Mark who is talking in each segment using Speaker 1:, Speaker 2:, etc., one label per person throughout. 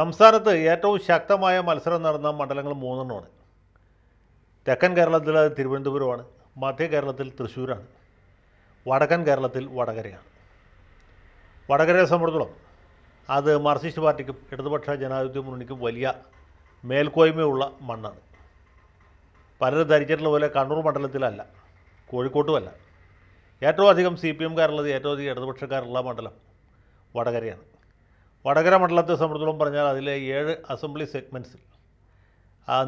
Speaker 1: സംസ്ഥാനത്ത് ഏറ്റവും ശക്തമായ മത്സരം നടന്ന മണ്ഡലങ്ങൾ മൂന്നെണ്ണമാണ്. തെക്കൻ കേരളത്തിൽ അത് തിരുവനന്തപുരമാണ്. മധ്യ കേരളത്തിൽ തൃശ്ശൂരാണ്. വടക്കൻ കേരളത്തിൽ വടകരയാണ്. വടകരയെ സംബന്ധിച്ചിടത്തോളം അത് മാർക്സിസ്റ്റ് പാർട്ടിക്കും ഇടതുപക്ഷ ജനാധിപത്യ മുന്നണിക്കും വലിയ മേൽക്കോയ്മയുള്ള മണ്ണാണ്. പലരും ധരിച്ചിട്ടുള്ള പോലെ കണ്ണൂർ മണ്ഡലത്തിലല്ല കോഴിക്കോട്ടുമല്ല. ഏറ്റവും അധികം സി പി എംകാരുള്ളത് ഏറ്റവും അധികം ഇടതുപക്ഷക്കാരുള്ള മണ്ഡലം വടകരയാണ്. വടകര മണ്ഡലത്തെ സംബന്ധിച്ചോളം പറഞ്ഞാൽ അതിലെ ഏഴ് അസംബ്ലി സെഗ്മെന്റ്സിൽ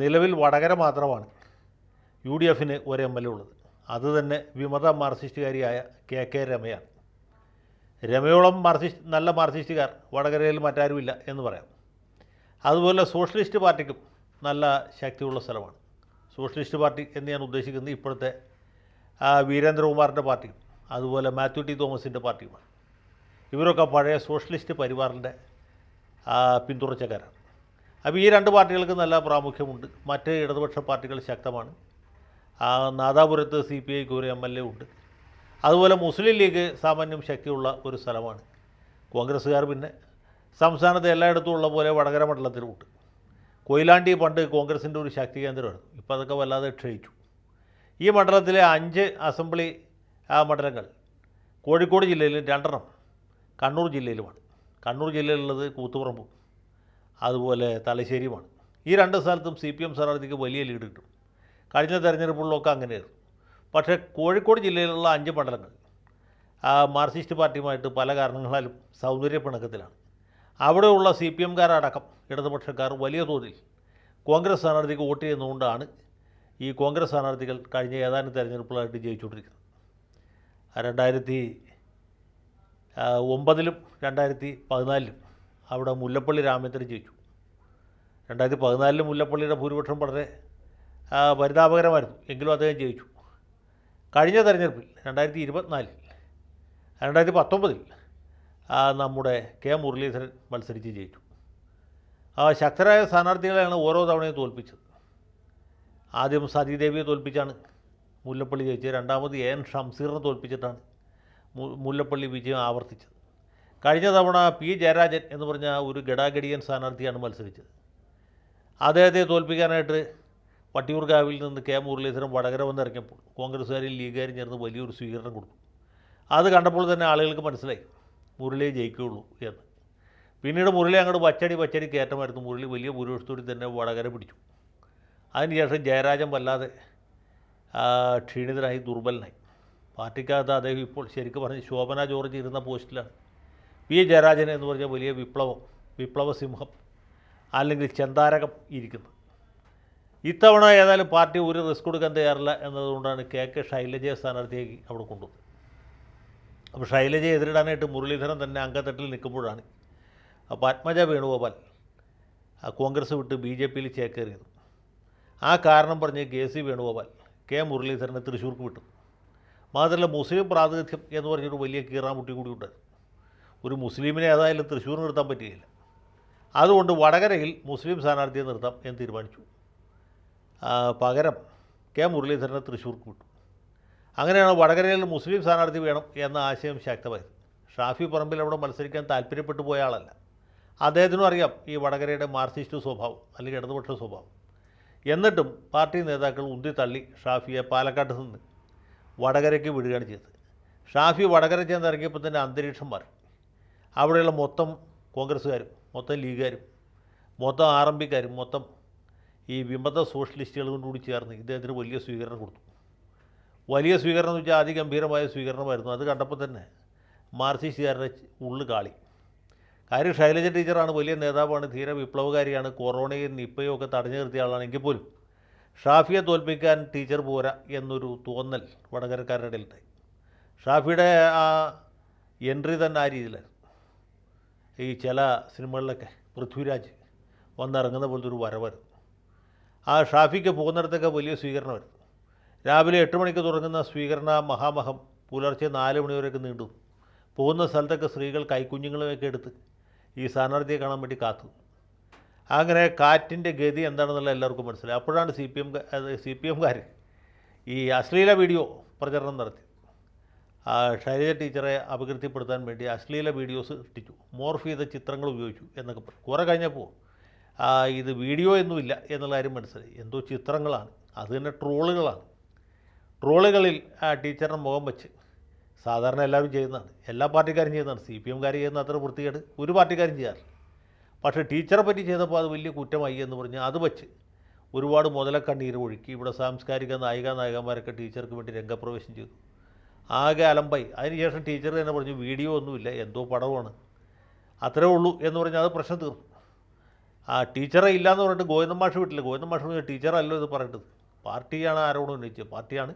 Speaker 1: നിലവിൽ വടകര മാത്രമാണ് യു ഡി എഫിന് ഒരു എം എൽ എ ഉള്ളത്. അത് തന്നെ വിമത മാർക്സിസ്റ്റുകാരിയായ കെ കെ രമയാണ്. രമയോളം മാർക്സിസ്റ്റ് നല്ല മാർക്സിസ്റ്റുകാർ വടകരയിൽ മറ്റാരുമില്ല എന്ന് പറയാം. അതുപോലെ സോഷ്യലിസ്റ്റ് പാർട്ടിക്കും നല്ല ശക്തിയുള്ള സ്ഥലമാണ്. സോഷ്യലിസ്റ്റ് പാർട്ടി എന്ന് ഞാൻ ഉദ്ദേശിക്കുന്നത് ഇപ്പോഴത്തെ വീരേന്ദ്രകുമാറിന്റെ പാർട്ടിയും അതുപോലെ മാത്യു ടി തോമസിന്റെ പാർട്ടിയുമാണ്. ഇവരൊക്കെ പഴയ സോഷ്യലിസ്റ്റ് പരിവാറിന്റെ പിന്തുണച്ചക്കാരാണ് അപ്പോൾ ഈ രണ്ട് പാർട്ടികൾക്ക് നല്ല പ്രാമുഖ്യമുണ്ട്. മറ്റ് ഇടതുപക്ഷ പാർട്ടികൾ ശക്തമാണ്. നാദാപുരത്ത് സി പി ഐക്ക് ഒരു എം എൽ എ ഉണ്ട്. അതുപോലെ മുസ്ലിം ലീഗ് സാമാന്യം ശക്തിയുള്ള ഒരു സ്ഥലമാണ്. കോൺഗ്രസ്സുകാർ പിന്നെ സംസ്ഥാനത്ത് എല്ലായിടത്തും ഉള്ള പോലെ വടകര മണ്ഡലത്തിലുമുണ്ട്. കൊയിലാണ്ടി പണ്ട് കോൺഗ്രസിന്റെ ഒരു ശക്തി കേന്ദ്രമാണ് ഇപ്പോൾ അതൊക്കെ വല്ലാതെ ക്ഷയിച്ചു. ഈ മണ്ഡലത്തിലെ അഞ്ച് അസംബ്ലി മണ്ഡലങ്ങൾ കോഴിക്കോട് ജില്ലയിൽ രണ്ടെണ്ണം. കണ്ണൂർ ജില്ലയിലുമാണ്. കണ്ണൂർ ജില്ലയിലുള്ളത് കൂത്തുപറമ്പും അതുപോലെ തലശ്ശേരിയുമാണ്. ഈ രണ്ട് സ്ഥലത്തും സി പി എം സ്ഥാനാർത്ഥിക്ക് വലിയ ലീഡ് കിട്ടും. കഴിഞ്ഞ തെരഞ്ഞെടുപ്പുകളിലൊക്കെ അങ്ങനെയായിരുന്നു. പക്ഷേ കോഴിക്കോട് ജില്ലയിലുള്ള അഞ്ച് മണ്ഡലങ്ങൾ മാർക്സിസ്റ്റ് പാർട്ടിയുമായിട്ട് പല കാരണങ്ങളാലും സൗന്ദര്യ പിണക്കത്തിലാണ്. അവിടെയുള്ള സി പി എംകാരടക്കം ഇടതുപക്ഷക്കാർ വലിയ തോതിൽ കോൺഗ്രസ് സ്ഥാനാർത്ഥിക്ക് വോട്ട് ചെയ്യുന്നതുകൊണ്ടാണ് ഈ കോൺഗ്രസ് സ്ഥാനാർത്ഥികൾ കഴിഞ്ഞ ഏതാനും തെരഞ്ഞെടുപ്പുകളായിട്ട് ജയിച്ചുകൊണ്ടിരിക്കുന്നത്. രണ്ടായിരത്തി ഒമ്പതിലും രണ്ടായിരത്തി പതിനാലിലും അവിടെ മുല്ലപ്പള്ളി രാമേന്ദ്രൻ ജയിച്ചു. രണ്ടായിരത്തി പതിനാലിലും മുല്ലപ്പള്ളിയുടെ ഭൂരിപക്ഷം വളരെ പരിതാപകരമായിരുന്നു. എങ്കിലും അദ്ദേഹം ജയിച്ചു. കഴിഞ്ഞ തെരഞ്ഞെടുപ്പിൽ രണ്ടായിരത്തി ഇരുപത്തിനാലിൽ രണ്ടായിരത്തി പത്തൊമ്പതിൽ നമ്മുടെ കെ മുരളീധരൻ മത്സരിച്ച് ജയിച്ചു. ആ ശക്തരായ സ്ഥാനാർത്ഥികളെയാണ് ഓരോ തവണയും തോൽപ്പിച്ചത്. ആദ്യം സതീദേവിയെ തോൽപ്പിച്ചാണ് മുല്ലപ്പള്ളി ജയിച്ചത്. രണ്ടാമത് എൻ ഷംസീറിനെ തോൽപ്പിച്ചിട്ടാണ് മുല്ലപ്പള്ളി വിജയം ആവർത്തിച്ചത്. കഴിഞ്ഞ തവണ പി. ജയരാജൻ എന്ന് പറഞ്ഞ ഒരു ഗഡാഗഡിയൻ സ്ഥാനാർത്ഥിയാണ് മത്സരിച്ചത്. അദ്ദേഹത്തെ തോൽപ്പിക്കാനായിട്ട് വട്ടിയൂർക്കാവിൽ നിന്ന് കെ. മുരളീധരൻ വടകര വന്നിറങ്ങിയപ്പോൾ കോൺഗ്രസ്സുകാരും ലീഗുകാരും ചേർന്ന് വലിയൊരു സ്വീകരണം കൊടുത്തു. അത് കണ്ടപ്പോൾ തന്നെ ആളുകൾക്ക് മനസ്സിലായി മുരളിയെ ജയിക്കുകയുള്ളൂ എന്ന്. പിന്നീട് മുരളി അങ്ങോട്ട് വച്ചടി വച്ചടി കയറ്റമായിരുന്നു. മുരളി വലിയ ഭൂരിപക്ഷത്തോടെ തന്നെ വടകര പിടിച്ചു. അതിനുശേഷം ജയരാജൻ വല്ലാതെ ക്ഷീണിതനായി ദുർബലനായി. പാർട്ടിക്കകത്ത് അദ്ദേഹം ഇപ്പോൾ ശരിക്കും പറഞ്ഞ് ശോഭന ജോർജ് ഇരുന്ന പോസ്റ്റിലാണ്. പി. ജയരാജൻ എന്ന് പറഞ്ഞ വലിയ വിപ്ലവം വിപ്ലവസിംഹം അല്ലെങ്കിൽ ചെന്താരകം ഇരിക്കുന്നത് ഇത്തവണ ഏതായാലും പാർട്ടി ഒരു റിസ്ക് കൊടുക്കാൻ തയ്യാറില്ല എന്നതുകൊണ്ടാണ് കെ. കെ. ശൈലജയെ സ്ഥാനാർത്ഥിയാക്കി അവിടെ കൊണ്ടുവന്നത്. അപ്പോൾ ശൈലജയെ എതിരിടാനായിട്ട് മുരളീധരൻ തന്നെ അങ്കത്തട്ടിൽ നിൽക്കുമ്പോഴാണ് അപ്പോൾ ആത്മജ വേണുഗോപാൽ കോൺഗ്രസ് വിട്ട് ബി ജെ പിയിൽ ചേക്കേറിയത്. ആ കാരണം പറഞ്ഞ് കെ. സി. വേണുഗോപാൽ കെ. മുരളീധരനെ തൃശ്ശൂർക്ക് വിട്ടു. മാത്രമല്ല മുസ്ലിം പ്രാതിനിധ്യം എന്ന് പറഞ്ഞൊരു വലിയ കീറാമുട്ടി കൂടി ഉണ്ടായിരുന്നു ഒരു മുസ്ലിമിനെ ഏതായാലും തൃശ്ശൂർ നിർത്താൻ പറ്റുകയില്ല. അതുകൊണ്ട് വടകരയിൽ മുസ്ലിം സ്ഥാനാർത്ഥിയെ നിർത്താം എന്ന് തീരുമാനിച്ചു. പകരം കെ മുരളീധരനെ തൃശ്ശൂർക്ക് വിട്ടു. അങ്ങനെയാണ് വടകരയിൽ മുസ്ലിം സ്ഥാനാർത്ഥി വേണം എന്ന ആശയം ശക്തമായത്. ഷാഫി പറമ്പിൽ അവിടെ മത്സരിക്കാൻ താല്പര്യപ്പെട്ടു പോയ ആളല്ല. അദ്ദേഹത്തിനും അറിയാം ഈ വടകരയുടെ മാർക്സിസ്റ്റ് സ്വഭാവം അല്ലെങ്കിൽ ഇടതുപക്ഷ സ്വഭാവം. എന്നിട്ടും പാർട്ടി നേതാക്കൾ ഉന്തി തള്ളി ഷാഫിയെ പാലക്കാട്ട് നിന്ന് വടകരയ്ക്ക് വിടുകയാണ് ചെയ്തത്. ഷാഫി വടകര ചെന്ന് ഇറങ്ങിയപ്പോൾ തന്നെ അന്തരീക്ഷം മാറി. അവിടെയുള്ള മൊത്തം കോൺഗ്രസ്സുകാരും മൊത്തം ലീഗുകാരും മൊത്തം ആർ എം പിക്കാരും മൊത്തം ഈ വിമത സോഷ്യലിസ്റ്റുകളും കൂടി ചേർന്ന് ഇദ്ദേഹത്തിന് വലിയ സ്വീകരണം കൊടുത്തു. വലിയ സ്വീകരണം എന്ന് വെച്ചാൽ അതിഗംഭീരമായ സ്വീകരണമായിരുന്നു. അത് കണ്ടപ്പോൾ തന്നെ മാർസിസ്റ്റുകാരുടെ ഉള്ളു കാളി. കാര്യം ശൈലജ ടീച്ചറാണ് വലിയ നേതാവാണ് ധീര വിപ്ലവകാരിയാണ് കൊറോണയും നിപ്പയും ഒക്കെ തടഞ്ഞു നിർത്തിയ ആളാണെങ്കിൽ പോലും ഷാഫിയെ തോൽപ്പിക്കാൻ ടീച്ചർ പോരാ എന്നൊരു തോന്നൽ വടകരക്കാരുടെ ഇടയിലുണ്ടായി ഷാഫിയുടെ ആ എൻട്രി തന്നെ ആ രീതിയിലായിരുന്നു. ഈ ചില സിനിമകളിലൊക്കെ പൃഥ്വിരാജ് വന്നിറങ്ങുന്ന പോലത്തെ ഒരു വരവായിരുന്നു. ആ ഷാഫിക്ക് പോകുന്നിടത്തൊക്കെ വലിയ സ്വീകരണമായിരുന്നു. രാവിലെ എട്ട് മണിക്ക് തുടങ്ങുന്ന സ്വീകരണ മഹാമഹം പുലർച്ചെ നാല് മണിവരെയൊക്കെ നീണ്ടു. പോകുന്ന സ്ഥലത്തൊക്കെ സ്ത്രീകൾ കൈക്കുഞ്ഞുങ്ങളെയൊക്കെ എടുത്ത് ഈ സ്ഥാനാർത്ഥിയെ കാണാൻ വേണ്ടി കാത്തു. അങ്ങനെ കാറ്റിന്റെ ഗതി എന്താണെന്നുള്ള എല്ലാവർക്കും മനസ്സിലായി. അപ്പോഴാണ് C P M C P എംകാർ ഈ അശ്ലീല വീഡിയോ പ്രചരണം നടത്തി. ശൈലജ ടീച്ചറെ അപകീർത്തിപ്പെടുത്താൻ വേണ്ടി അശ്ലീല വീഡിയോസ് സൃഷ്ടിച്ചു മോർഫ് ചെയ്ത ചിത്രങ്ങൾ ഉപയോഗിച്ചു എന്നൊക്കെ പറഞ്ഞു. കുറേ കഴിഞ്ഞപ്പോൾ ഇത് വീഡിയോ ഒന്നുമില്ല എന്നുള്ള കാര്യം മനസ്സിലായി. എന്തോ ചിത്രങ്ങളാണ്. അത് തന്നെ ട്രോളുകളാണ്. ട്രോളുകളിൽ ടീച്ചറിന്റെ മുഖം വെച്ച് സാധാരണ എല്ലാവരും ചെയ്യുന്നതാണ്. എല്ലാ പാർട്ടിക്കാരും ചെയ്യുന്നതാണ്. സി പി എംകാർ ചെയ്യുന്ന അത്ര വൃത്തികേട് ഒരു പാർട്ടിക്കാരും ചെയ്യാറില്ല. പക്ഷേ ടീച്ചറെ പറ്റി ചെയ്തപ്പോൾ അത് വലിയ കുറ്റമായി എന്ന് പറഞ്ഞ് അത് വെച്ച് ഒരുപാട് മുതലക്കണ്ണീർ ഒഴുക്കി ഇവിടെ സാംസ്കാരിക നായിക നായകന്മാരൊക്കെ ടീച്ചർക്ക് വേണ്ടി രംഗപ്രവേശം ചെയ്തു. ആകെ അലമ്പായി. അതിനുശേഷം ടീച്ചർ തന്നെ പറഞ്ഞു വീഡിയോ ഒന്നുമില്ല എന്തോ പടമാണ് അത്രേ ഉള്ളൂ എന്ന് പറഞ്ഞാൽ അത് പ്രശ്നം തീർന്നു. ആ ടീച്ചറെ ഇല്ലയെന്ന് പറഞ്ഞിട്ട് ഗോവിന്ദൻ മാഷ് വിട്ടില്ല ഗോവിന്ദൻ മാഷ് പറഞ്ഞു ടീച്ചറല്ലോ ഇത് പറയേണ്ടത്. പാർട്ടിയാണ് ആരോടും ഉന്നയിച്ചത്. പാർട്ടിയാണ്.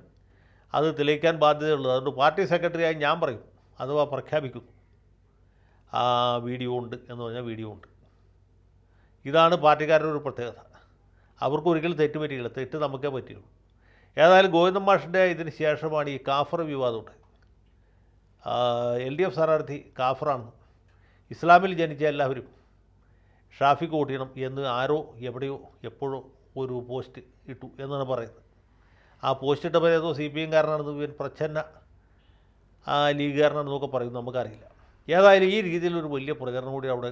Speaker 1: അത് തെളിയിക്കാൻ ബാധ്യതയുള്ളത്. അതുകൊണ്ട് പാർട്ടി സെക്രട്ടറിയായി ഞാൻ പറയും. അഥവാ പ്രഖ്യാപിക്കുന്നു. ആ വീഡിയോ ഉണ്ട് എന്ന് പറഞ്ഞാൽ വീഡിയോ ഉണ്ട്. ഇതാണ് പാർട്ടിക്കാരുടെ ഒരു പ്രത്യേകത. അവർക്ക് ഒരിക്കലും തെറ്റ് പറ്റിയില്ല. തെറ്റ് നമുക്കേ പറ്റിയുള്ളൂ. ഏതായാലും ഗോവിന്ദൻ മാഷിന്റെ ഇതിന് ശേഷമാണ് ഈ കാഫർ വിവാദമുണ്ട് എൽ ഡി എഫ് സ്ഥാനാർത്ഥി കാഫറാണ്. ഇസ്ലാമിൽ ജനിച്ച എല്ലാവരും ഷാഫിക്ക് കൂട്ടിയണം എന്ന് ആരോ എവിടെയോ എപ്പോഴോ ഒരു പോസ്റ്റ് ഇട്ടു എന്നാണ് പറയുന്നത്. ആ പോസ്റ്റ് ഇട്ടപ്പോൾ ഏതോ സി പി എം കാരനാണെന്ന് ഇവൻ പ്രച്ഛന്ന ലീഗുകാരനാണെന്നൊക്കെ പറയും നമുക്കറിയില്ല. ഏതായാലും ഈ രീതിയിലൊരു വലിയ പ്രചരണം കൂടി അവിടെ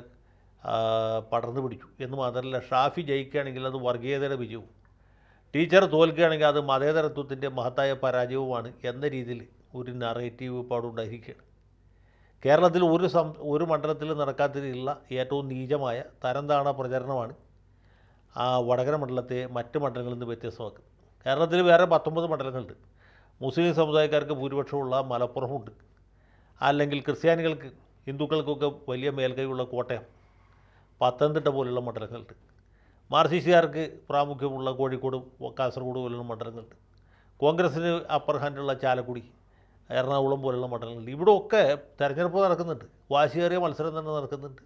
Speaker 1: പടർന്നു പിടിച്ചു. എന്ന് മാത്രമല്ല ഷാഫി ജയിക്കുകയാണെങ്കിൽ അത് വർഗീയതയുടെ വിജയവും. ടീച്ചർ തോൽക്കുകയാണെങ്കിൽ അത് മതേതരത്വത്തിന്റെ മഹത്തായ പരാജയവുമാണ് എന്ന രീതിയിൽ ഒരു നറേറ്റീവ് പാടുണ്ടായിരിക്കുകയാണ് കേരളത്തിൽ ഒരു സം ഒരു മണ്ഡലത്തിൽ നടക്കാത്തതിലുള്ള ഏറ്റവും നീചമായ തരം താണ പ്രചരണമാണ് ആ വടകര മണ്ഡലത്തെ മറ്റ് മണ്ഡലങ്ങളിൽ നിന്ന് വ്യത്യസ്തമാക്കുന്നത്. കേരളത്തിൽ വേറെ പത്തൊമ്പത് മണ്ഡലങ്ങളുണ്ട്. മുസ്ലിം സമുദായക്കാർക്ക് ഭൂരിപക്ഷമുള്ള മലപ്പുറമുണ്ട്. അല്ലെങ്കിൽ ക്രിസ്ത്യാനികൾക്ക് ഹിന്ദുക്കൾക്കൊക്കെ വലിയ മേൽക്കൈയുള്ള കോട്ടയം. പത്തനംതിട്ട പോലുള്ള മണ്ഡലങ്ങളുണ്ട്. മാർസിസ്റ്റുകാർക്ക് പ്രാമുഖ്യമുള്ള കോഴിക്കോട് കാസർഗോഡ് പോലുള്ള മണ്ഡലങ്ങളുണ്ട്. കോൺഗ്രസ്സിന് അപ്പർ ഹാൻഡുള്ള ചാലക്കുടി എറണാകുളം പോലുള്ള മണ്ഡലങ്ങളുണ്ട്. ഇവിടെയൊക്കെ തെരഞ്ഞെടുപ്പ് നടക്കുന്നുണ്ട്. വാശിയേറിയ മത്സരം തന്നെ നടക്കുന്നുണ്ട്.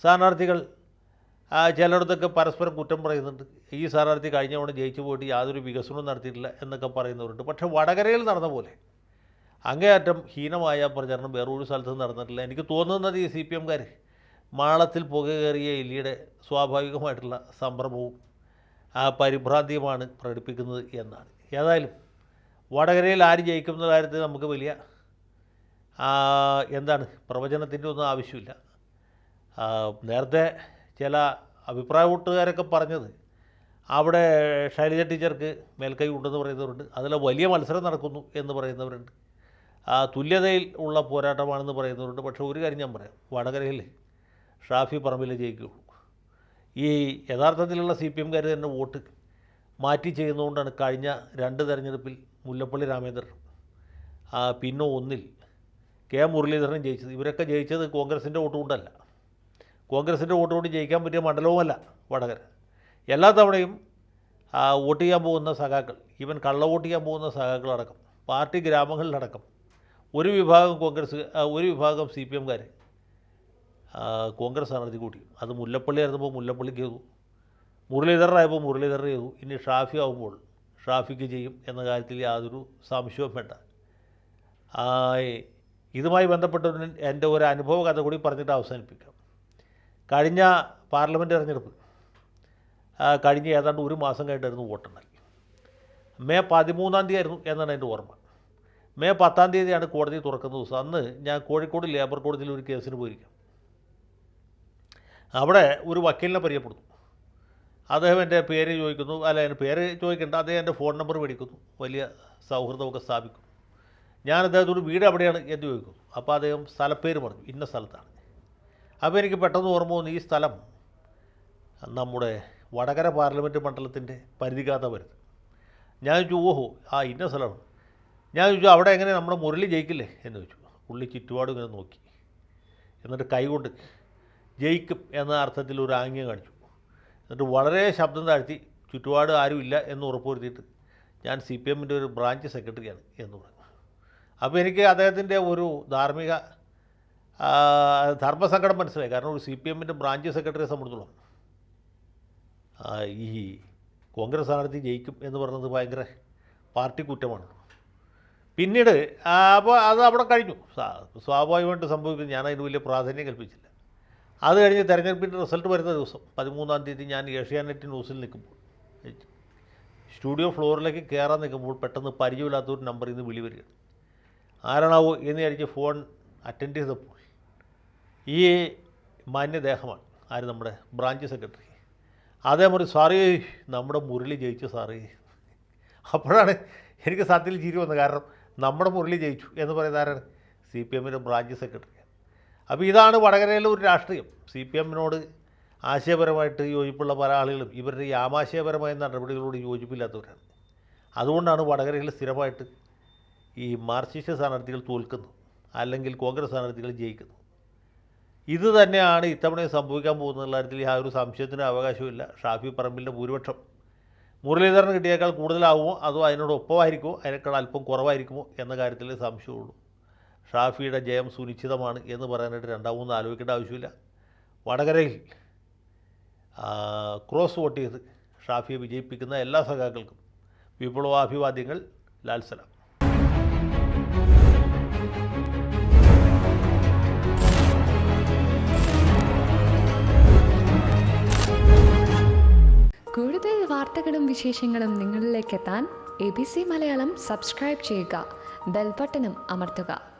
Speaker 1: സ്ഥാനാർത്ഥികൾ ചിലയിടത്തൊക്കെ പരസ്പരം കുറ്റം പറയുന്നുണ്ട്. ഈ സ്ഥാനാർത്ഥി കഴിഞ്ഞ തവണ ജയിച്ചു പോയിട്ട് യാതൊരു വികസനവും നടത്തിയിട്ടില്ല എന്നൊക്കെ പറയുന്നവരുണ്ട്. പക്ഷേ വടകരയിൽ നടന്ന പോലെ അങ്ങേയറ്റം ഹീനമായ പ്രചരണം വേറൊരു സ്ഥലത്തും നടന്നിട്ടില്ല. എനിക്ക് തോന്നുന്നത് ഈ സി പി എംകാർ മാളത്തിൽ പുക കയറിയ എലിയുടെ സ്വാഭാവികമായിട്ടുള്ള സംഭ്രമവും ആ പരിഭ്രാന്തിയുമാണ് പ്രകടിപ്പിക്കുന്നത് എന്നാണ്. ഏതായാലും വടകരയിൽ ആര് ജയിക്കുന്ന കാര്യത്തിൽ നമുക്ക് വലിയ എന്താണ് പ്രവചനത്തിന്റെ ഒന്നും ആവശ്യമില്ല. നേരത്തെ ചില അഭിപ്രായ കൂട്ടുകാരൊക്കെ പറഞ്ഞത് അവിടെ ശൈലജ ടീച്ചർക്ക് മേൽക്കൈ ഉണ്ടെന്ന് പറയുന്നവരുണ്ട്. അതിൽ വലിയ മത്സരം നടക്കുന്നു എന്ന് പറയുന്നവരുണ്ട്. തുല്യതയിൽ ഉള്ള പോരാട്ടമാണെന്ന് പറയുന്നവരുണ്ട്. പക്ഷേ ഒരു കാര്യം ഞാൻ പറയാം. വടകരയിൽ ഷാഫി പറമ്പിൽ ജയിക്കുള്ളൂ ഈ യഥാർത്ഥത്തിലുള്ള സി പി എംകാർ തന്നെ വോട്ട് മാറ്റി ചെയ്യുന്നതുകൊണ്ടാണ് കഴിഞ്ഞ രണ്ട് തെരഞ്ഞെടുപ്പിൽ മുല്ലപ്പള്ളി രാമേന്ദ്രൻ പിന്നോ ഒന്നിൽ കെ മുരളീധരൻ ജയിച്ചത്. ഇവരൊക്കെ ജയിച്ചത് കോൺഗ്രസിന്റെ വോട്ട് കൊണ്ടല്ല. കോൺഗ്രസിന്റെ വോട്ട് കൊണ്ട് ജയിക്കാൻ പറ്റിയ മണ്ഡലവുമല്ല വടകര. എല്ലാ തവണയും വോട്ട് ചെയ്യാൻ പോകുന്ന സഖാക്കൾ ഈവൻ കള്ള വോട്ട് ചെയ്യാൻ പോകുന്ന സഖാക്കളടക്കം പാർട്ടി ഗ്രാമങ്ങളിലടക്കം ഒരു വിഭാഗം കോൺഗ്രസ് ഒരു വിഭാഗം സി പി എംകാർ കോൺഗ്രസ് സ്ഥാനാർത്ഥി കൂട്ടി. അത് മുല്ലപ്പള്ളി ആയിരുന്നപ്പോൾ മുല്ലപ്പള്ളിക്ക് ചെയ്തു. മുരളീധരനായപ്പോൾ മുരളീധരൻ ചെയ്തു. ഇനി ഷാഫി ആവുമ്പോൾ ഷാഫിക്ക് ചെയ്യും എന്ന കാര്യത്തിൽ യാതൊരു സംശയവും വേണ്ട. ഇതുമായി ബന്ധപ്പെട്ട എന്റെ ഒരു അനുഭവ കഥ കൂടി പറഞ്ഞിട്ട് അവസാനിപ്പിക്കാം. കഴിഞ്ഞ പാർലമെന്റ് തെരഞ്ഞെടുപ്പ് കഴിഞ്ഞ ഏതാണ്ട് ഒരു മാസം കഴിഞ്ഞിട്ടായിരുന്നു വോട്ടെണ്ണൽ. മെയ് പതിമൂന്നാം തീയതി ആയിരുന്നു എന്നാണ് എന്റെ ഓർമ്മ. മെയ് പത്താം തീയതിയാണ് കോടതി തുറക്കുന്ന ദിവസം. അന്ന് ഞാൻ കോഴിക്കോട് ലേബർ കോടതിയിൽ ഒരു കേസിന് പോയിരിക്കും. അവിടെ ഒരു വക്കീലിനെ പരിചയപ്പെടുന്നു. അദ്ദേഹം എന്റെ പേര് ചോദിക്കുന്നു. അല്ല എന്റെ പേര് ചോദിക്കേണ്ട. അദ്ദേഹം എന്റെ ഫോൺ നമ്പർ മേടിക്കുന്നു. വലിയ സൗഹൃദമൊക്കെ സ്ഥാപിക്കും ഞാൻ അദ്ദേഹത്തോട് വീട് എവിടെയാണ് എന്ന് ചോദിക്കും അപ്പോൾ അദ്ദേഹം സ്ഥലപ്പേര് പറഞ്ഞു. ഇന്ന സ്ഥലത്താണ്. അപ്പോൾ എനിക്ക് പെട്ടെന്ന് ഓർമ്മ വന്നു ഈ സ്ഥലം നമ്മുടെ വടകര പാർലമെന്റ് മണ്ഡലത്തിന്റെ പരിധിക്കാത്ത വരുന്നത്. ഞാൻ ചോദിച്ചു ഓഹോ ആ ഇന്ന സ്ഥലമാണ്. ഞാൻ ചോദിച്ചു അവിടെ എങ്ങനെ നമ്മുടെ മുരളി ജയിക്കില്ലേ? എന്ന് ചോദിച്ചു. പുള്ളി ചുറ്റുപാടും ഇങ്ങനെ നോക്കി. എന്നിട്ട് കൈകൊണ്ട് ജയിക്കും എന്ന അർത്ഥത്തിൽ ഒരു ആംഗ്യം കാണിച്ചു. എന്നിട്ട് വളരെ ശബ്ദം താഴ്ത്തി ചുറ്റുപാട് ആരുമില്ല എന്ന് ഉറപ്പുവരുത്തിയിട്ട് ഞാൻ സി പി എമ്മിന്റെ ഒരു ബ്രാഞ്ച് സെക്രട്ടറിയാണ് എന്ന് പറഞ്ഞു. അപ്പോൾ എനിക്ക് അദ്ദേഹത്തിന്റെ ഒരു ധാർമ്മിക ധർമ്മസങ്കടം മനസ്സിലായി. കാരണം ഒരു സി പി എമ്മിന്റെ ബ്രാഞ്ച് സെക്രട്ടറിയെ സംബന്ധിച്ചോളം ഈ കോൺഗ്രസ് സ്ഥാനാർത്ഥി ജയിക്കും എന്ന് പറഞ്ഞത് ഭയങ്കര പാർട്ടി കുറ്റമാണ്. പിന്നീട് അപ്പോൾ അത് അവിടെ കഴിഞ്ഞു. സ്വാ- സ്വാഭാവികമായിട്ട് സംഭവിക്കുന്നു. ഞാൻ അതിന് വലിയ പ്രാധാന്യം കൽപ്പിച്ചില്ല. അത് കഴിഞ്ഞ് തെരഞ്ഞെടുപ്പിന്റെ റിസൾട്ട് വരുന്ന ദിവസം പതിമൂന്നാം തീയതി ഞാൻ ഏഷ്യാനെറ്റ് ന്യൂസിൽ നിൽക്കുമ്പോൾ സ്റ്റുഡിയോ ഫ്ലോറിലേക്ക് കയറാൻ നിൽക്കുമ്പോൾ പെട്ടെന്ന് പരിചയമില്ലാത്ത ഒരു നമ്പറിൽ നിന്ന് വിളി വരികയാണ്. ആരാണാവോ എന്ന് വിചാരിച്ച് ഫോൺ അറ്റൻഡ് ചെയ്തപ്പോൾ ഈ മാന്യദേഹമാണ് ആര് നമ്മുടെ ബ്രാഞ്ച് സെക്രട്ടറി. അതേ മുറി സാറേ നമ്മുടെ മുരളി ജയിച്ചു സാറേ. അപ്പോഴാണ് എനിക്ക് സത്യത്തിൽ ചിരി വന്നത്. കാരണം നമ്മുടെ മുരളി ജയിച്ചു എന്ന് പറയുന്ന ആരാണ്? സി പി എമ്മിന്റെ ബ്രാഞ്ച് സെക്രട്ടറി അപ്പോൾ ഇതാണ് വടകരയിലെ ഒരു രാഷ്ട്രീയം. സി പി എമ്മിനോട് ആശയപരമായിട്ട് യോജിപ്പുള്ള പല ആളുകളും ഇവരുടെ ഈ ആമാശയപരമായ നടപടികളോട് യോജിപ്പില്ലാത്തവരാണ്. അതുകൊണ്ടാണ് വടകരയിൽ സ്ഥിരമായിട്ട് ഈ മാർക്സിസ്റ്റ് സ്ഥാനാർത്ഥികൾ തോൽക്കുന്നു അല്ലെങ്കിൽ കോൺഗ്രസ് സ്ഥാനാർത്ഥികൾ ജയിക്കുന്നു. ഇത് തന്നെയാണ് ഇത്തവണ സംഭവിക്കാൻ പോകുന്ന കാര്യത്തിൽ യാതൊരു സംശയത്തിന് അവകാശമില്ല ഷാഫി പറമ്പിലിന്റെ ഭൂരിപക്ഷം മുരളീധരൻ കിട്ടിയേക്കാൾ കൂടുതലാവുമോ? അതോ അതിനോടൊപ്പമായിരിക്കുമോ? അതിനേക്കാൾ അല്പം കുറവായിരിക്കുമോ? എന്ന കാര്യത്തിൽ സംശയമുള്ളൂ. ഷാഫിയുടെ ജയം സുനിശ്ചിതമാണ് എന്ന് പറയാനായിട്ട് രണ്ടാമൂന്ന് ആലോചിക്കേണ്ട ആവശ്യമില്ല. വടകരയിൽ ക്രോസ് വോട്ട് ചെയ്ത് ഷാഫിയെ വിജയിപ്പിക്കുന്ന എല്ലാ സഖാക്കൾക്കും വിപ്ലവാഭിവാദ്യങ്ങൾ. ലാൽസലാം
Speaker 2: കൂടുതൽ വാർത്തകളും വിശേഷങ്ങളും നിങ്ങളിലേക്ക് എത്താൻ A B C Malayalam subscribe ചെയ്യുക. ബെൽബട്ടനും അമർത്തുക.